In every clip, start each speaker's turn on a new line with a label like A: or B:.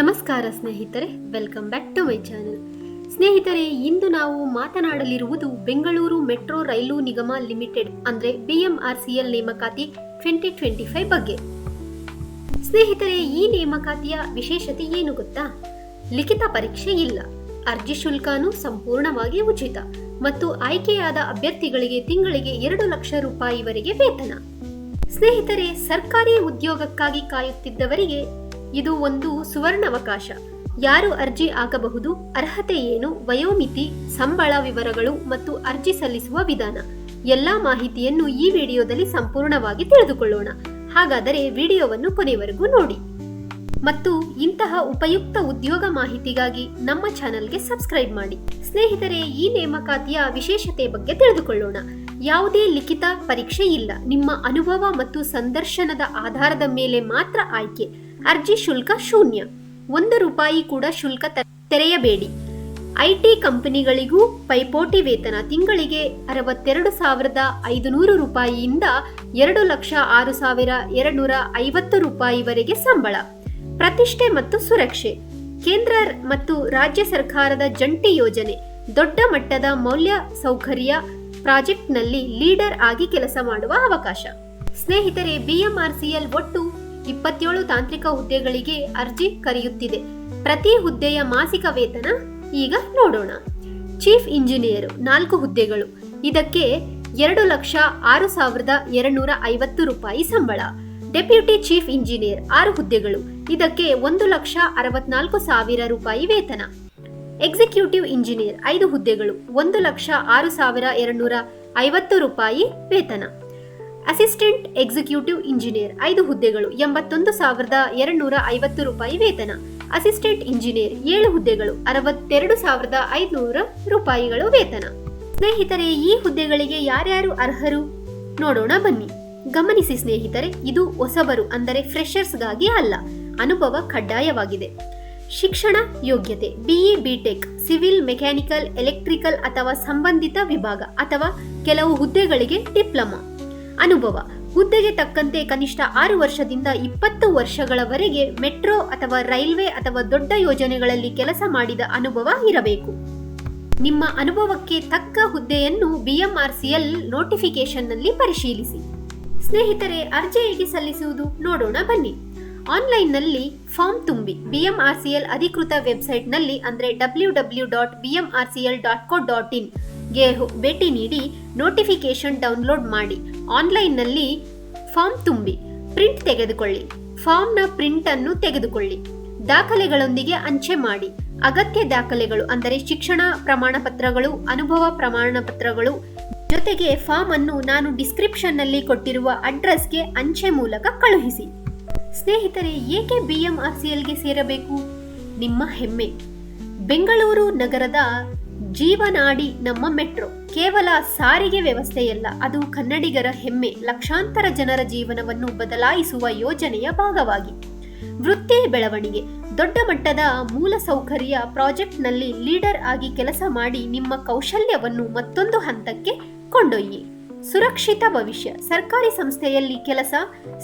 A: ನಮಸ್ಕಾರ ಸ್ನೇಹಿತರೆ welcome back to my channel ಸ್ನೇಹಿತರೆ, ಇಂದು ನಾವು ಮಾತನಾಡಲಿರುವುದು ಬೆಂಗಳೂರು ಮೆಟ್ರೋ ರೈಲು ನಿಗಮ ಲಿಮಿಟೆಡ್, ಅಂದ್ರೆ ಬಿಎಂಆರ್ಸಿಎಲ್ ನೇಮಕಾತಿ ಟ್ವೆಂಟಿ ಟ್ವೆಂಟಿ ಫೈವ್ ಬಗ್ಗೆ. ಸ್ನೇಹಿತರೆ, ಈ ನೇಮಕಾತಿಯ ವಿಶೇಷತೆ ಏನು ಗೊತ್ತಾ? ಲಿಖಿತ ಪರೀಕ್ಷೆ ಇಲ್ಲ. ಅರ್ಜಿ ಶುಲ್ಕನೂ ಸಂಪೂರ್ಣವಾಗಿ ಉಚಿತ ಮತ್ತು ಆಯ್ಕೆಯಾದ ಅಭ್ಯರ್ಥಿಗಳಿಗೆ ತಿಂಗಳಿಗೆ ಎರಡು ಲಕ್ಷ ರೂಪಾಯಿವರೆಗೆ ವೇತನ. ಸ್ನೇಹಿತರೆ, ಸರ್ಕಾರಿ ಉದ್ಯೋಗಕ್ಕಾಗಿ ಕಾಯುತ್ತಿದ್ದವರಿಗೆ ಇದು ಒಂದು ಸುವರ್ಣಾವಕಾಶ. ಯಾರು ಅರ್ಜಿ ಹಾಕಬಹುದು? ಅರ್ಹತೆ ಏನು? ವಯೋಮಿತಿ, ಸಂಬಳ ವಿವರಗಳು ಮತ್ತು ಅರ್ಜಿ ಸಲ್ಲಿಸುವ ವಿಧಾನ. ಎಲ್ಲಾ ಮಾಹಿತಿಯನ್ನು ಈ ವಿಡಿಯೋದಲ್ಲಿ ಸಂಪೂರ್ಣವಾಗಿ ತಿಳಿದುಕೊಳ್ಳೋಣ. ಹಾಗಾದರೆ ವಿಡಿಯೋವನ್ನು ಕೊನೆವರೆಗೂ ನೋಡಿ. ಮತ್ತು ಇಂತಹ ಉಪಯುಕ್ತ ಉದ್ಯೋಗ ಮಾಹಿತಿಗಾಗಿ ನಮ್ಮ ಚಾನೆಲ್ಗೆ ಸಬ್ಸ್ಕ್ರೈಬ್ ಮಾಡಿ. ಸ್ನೇಹಿತರೆ, ಈ ನೇಮಕಾತಿಯ ವಿಶೇಷತೆ ಬಗ್ಗೆ ತಿಳಿದುಕೊಳ್ಳೋಣ. ಯಾವುದೇ ಲಿಖಿತ ಪರೀಕ್ಷೆ ಇಲ್ಲ. ನಿಮ್ಮ ಅನುಭವ ಮತ್ತು ಸಂದರ್ಶನದ ಆಧಾರದ ಮೇಲೆ ಮಾತ್ರ ಆಯ್ಕೆ. ಅರ್ಜಿ ಶುಲ್ಕ ಶೂನ್ಯ. ಒಂದು ರೂಪಾಯಿ ಕೂಡ ಶುಲ್ಕ ತೆರೆಯಬೇಡಿ. ಐಟಿ ಕಂಪನಿಗಳಿಗೂ ಪೈಪೋಟಿ ವೇತನ ತಿಂಗಳಿಗೆ ಅರವತ್ತೆರಡು ಸಾವಿರದ ಐದುನೂರು ರೂಪಾಯಿಯಿಂದ ಎರಡು ಲಕ್ಷ ಆರು ಸಾವಿರ ಎರಡುನೂರ ಐವತ್ತು ರೂಪಾಯಿವರೆಗೆ ಸಂಬಳ. ಪ್ರತಿಷ್ಠೆ ಮತ್ತು ಸುರಕ್ಷೆ. ಕೇಂದ್ರ ಮತ್ತು ರಾಜ್ಯ ಸರ್ಕಾರದ ಜಂಟಿ ಯೋಜನೆ. ದೊಡ್ಡ ಮಟ್ಟದ ಮೌಲ್ಯ ಸೌಕರ್ಯ ಪ್ರಾಜೆಕ್ಟ್ನಲ್ಲಿ ಲೀಡರ್ ಆಗಿ ಕೆಲಸ ಮಾಡುವ ಅವಕಾಶ. ಸ್ನೇಹಿತರೆ, ಬಿಎಂಆರ್ಸಿಎಲ್ ಒಟ್ಟು ಇಪ್ಪತ್ತೇಳು ತಾಂತ್ರಿಕ ಹುದ್ದೆಗಳಿಗೆ ಅರ್ಜಿ ಕರೆಯುತ್ತಿದೆ. ಪ್ರತಿ ಹುದ್ದೆಯ ಮಾಸಿಕ ವೇತನ ಈಗ ನೋಡೋಣ. ಚೀಫ್ ಇಂಜಿನಿಯರ್ ನಾಲ್ಕು ಹುದ್ದೆಗಳು. ಇದಕ್ಕೆ ಎರಡು ಲಕ್ಷ ಆರು ಸಾವಿರದ ಎರಡ್ನೂರ ಐವತ್ತು ರೂಪಾಯಿ ಸಂಬಳ. ಡೆಪ್ಯೂಟಿ ಚೀಫ್ ಇಂಜಿನಿಯರ್ ಆರು ಹುದ್ದೆಗಳು. ಇದಕ್ಕೆ ಒಂದು ಲಕ್ಷ ಅರವತ್ನಾಲ್ಕು ಸಾವಿರ ರೂಪಾಯಿ ವೇತನ. ಎಕ್ಸಿಕ್ಯೂಟಿವ್ ಇಂಜಿನಿಯರ್ ಐದು ಹುದ್ದೆಗಳು. ಒಂದು ಲಕ್ಷ ಆರು ಸಾವಿರ ಎರಡ್ನೂರ ಐವತ್ತು ರೂಪಾಯಿ ವೇತನ. ಅಸಿಸ್ಟೆಂಟ್ ಎಕ್ಸಿಕ್ಯೂಟಿವ್ ಇಂಜಿನಿಯರ್ ಐದು ಹುದ್ದೆಗಳು, ಎಂಬತ್ತೊಂದು ಸಾವಿರದ ಎರಡುನೂರ ಐವತ್ತು ರೂಪಾಯಿ ವೇತನ. ಅಸಿಸ್ಟೆಂಟ್ ಇಂಜಿನಿಯರ್ ಏಳು ಹುದ್ದೆಗಳು, ಅರವತ್ತೆರಡು ಸಾವಿರದ ಐದುನೂರ ರೂಪಾಯಿಗಳು ವೇತನ. ಸ್ನೇಹಿತರೆ, ಈ ಹುದ್ದೆಗಳಿಗೆ ಯಾರ್ಯಾರು ಅರ್ಹರು? ನೋಡೋಣ ಬನ್ನಿ. ಗಮನಿಸಿ ಸ್ನೇಹಿತರೆ, ಇದು ಹೊಸಬರು ಅಂದರೆ ಫ್ರೆಶರ್ಸ್ಗಾಗಿ ಅಲ್ಲ, ಅನುಭವ ಕಡ್ಡಾಯವಾಗಿದೆ. ಶಿಕ್ಷಣ ಯೋಗ್ಯತೆ, BE, BTech, civil, mechanical, electrical ಅಥವಾ ಸಂಬಂಧಿತ ವಿಭಾಗ ಅಥವಾ ಕೆಲವು ಹುದ್ದೆಗಳಿಗೆ ಡಿಪ್ಲೊಮಾ. ಅನುಭವ. ಹುದ್ದೆಗೆ ತಕ್ಕಂತೆ ಕನಿಷ್ಠ ಆರು ವರ್ಷದಿಂದ ಇಪ್ಪತ್ತು ವರ್ಷಗಳವರೆಗೆ ಮೆಟ್ರೋ ಅಥವಾ ರೈಲ್ವೆ ಅಥವಾ ದೊಡ್ಡ ಯೋಜನೆಗಳಲ್ಲಿ ಕೆಲಸ ಮಾಡಿದ ಅನುಭವ ಇರಬೇಕು. ನಿಮ್ಮ ಅನುಭವಕ್ಕೆ ತಕ್ಕ ಹುದ್ದೆಯನ್ನು ಬಿಎಂಆರ್ಸಿಎಲ್ ನೋಟಿಫಿಕೇಶನ್ನಲ್ಲಿ ಪರಿಶೀಲಿಸಿ. ಸ್ನೇಹಿತರೆ, ಅರ್ಜಿ ಹೇಗೆ ಸಲ್ಲಿಸುವುದು ನೋಡೋಣ ಬನ್ನಿ. ಆನ್ಲೈನ್ನಲ್ಲಿ ಫಾರ್ಮ್ ತುಂಬಿ. ಬಿಎಂಆರ್ಸಿಎಲ್ ಅಧಿಕೃತ ವೆಬ್ಸೈಟ್ನಲ್ಲಿ ಅಂದರೆ W W dot BMRCL dot co dot ಇನ್ಗೆ ಭೇಟಿ ನೀಡಿ ನೋಟಿಫಿಕೇಶನ್ ಡೌನ್ಲೋಡ್ ಮಾಡಿ. ಆನ್ಲೈನ್ನಲ್ಲಿ ಫಾರ್ಮ್ ತುಂಬಿ. ಪ್ರಿಂಟ್ ತೆಗೆದುಕೊಳ್ಳಿ. ಫಾರ್ಮ್ನ ಪ್ರಿಂಟನ್ನು ತೆಗೆದುಕೊಳ್ಳಿ. ದಾಖಲೆಗಳೊಂದಿಗೆ ಅಂಚೆ ಮಾಡಿ. ಅಗತ್ಯ ದಾಖಲೆಗಳು ಅಂದರೆ ಶಿಕ್ಷಣ ಪ್ರಮಾಣ ಪತ್ರಗಳು ಅನುಭವ ಪ್ರಮಾಣ ಪತ್ರಗಳು ಜೊತೆಗೆ ಫಾರ್ಮ್ ಅನ್ನು ನಾನು ಡಿಸ್ಕ್ರಿಪ್ಷನ್ನಲ್ಲಿ ಕೊಟ್ಟಿರುವ ಅಡ್ರೆಸ್ಗೆ ಅಂಚೆ ಮೂಲಕ ಕಳುಹಿಸಿ. ಸ್ನೇಹಿತರೆ, ಏಕೆ ಬಿಎಂಆರ್ಸಿಎಲ್ಗೆ ಸೇರಬೇಕು? ನಿಮ್ಮ ಹೆಮ್ಮೆ. ಬೆಂಗಳೂರು ನಗರದ ಜೀವನಾಡಿ ನಮ್ಮ ಮೆಟ್ರೋ. ಕೇವಲ ಸಾರಿಗೆ ವ್ಯವಸ್ಥೆಯಲ್ಲ, ಅದು ಕನ್ನಡಿಗರ ಹೆಮ್ಮೆ. ಲಕ್ಷಾಂತರ ಜನರ ಜೀವನವನ್ನು ಬದಲಾಯಿಸುವ ಯೋಜನೆಯ ಭಾಗವಾಗಿ. ವೃತ್ತಿ ಬೆಳವಣಿಗೆ. ದೊಡ್ಡ ಮಟ್ಟದ ಮೂಲಸೌಕರ್ಯ ಪ್ರಾಜೆಕ್ಟ್ನಲ್ಲಿ ಲೀಡರ್ ಆಗಿ ಕೆಲಸ ಮಾಡಿ ನಿಮ್ಮ ಕೌಶಲ್ಯವನ್ನು ಮತ್ತೊಂದು ಹಂತಕ್ಕೆ ಕೊಂಡೊಯ್ಯಿ. ಸುರಕ್ಷಿತ ಭವಿಷ್ಯ. ಸರ್ಕಾರಿ ಸಂಸ್ಥೆಯಲ್ಲಿ ಕೆಲಸ,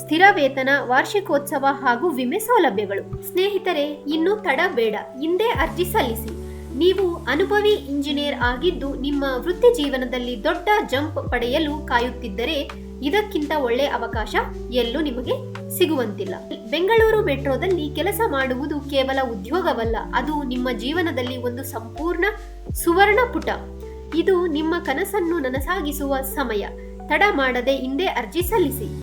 A: ಸ್ಥಿರ ವೇತನ, ವಾರ್ಷಿಕೋತ್ಸವ ಹಾಗೂ ವಿಮೆ ಸೌಲಭ್ಯಗಳು. ಸ್ನೇಹಿತರೆ, ಇನ್ನು ತಡ ಬೇಡ. ಹಿಂದೆ ಅರ್ಜಿ ಸಲ್ಲಿಸಿ. ನೀವು ಅನುಭವಿ ಇಂಜಿನಿಯರ್ ಆಗಿದ್ದು ನಿಮ್ಮ ವೃತ್ತಿ ಜೀವನದಲ್ಲಿ ದೊಡ್ಡ ಜಂಪ್ ಪಡೆಯಲು ಕಾಯುತ್ತಿದ್ದರೆ ಇದಕ್ಕಿಂತ ಒಳ್ಳೆಯ ಅವಕಾಶ ಎಲ್ಲೂ ನಿಮಗೆ ಸಿಗುವಂತಿಲ್ಲ. ಬೆಂಗಳೂರು ಮೆಟ್ರೋದಲ್ಲಿ ಕೆಲಸ ಮಾಡುವುದು ಕೇವಲ ಉದ್ಯೋಗವಲ್ಲ, ಅದು ನಿಮ್ಮ ಜೀವನದಲ್ಲಿ ಒಂದು ಸಂಪೂರ್ಣ ಸುವರ್ಣ ಪುಟ ಇದು ನಿಮ್ಮ ಕನಸನ್ನು ನನಸಾಗಿಸುವ ಸಮಯ. ತಡ ಮಾಡದೆ ಹಿಂದೆ ಅರ್ಜಿ ಸಲ್ಲಿಸಿ.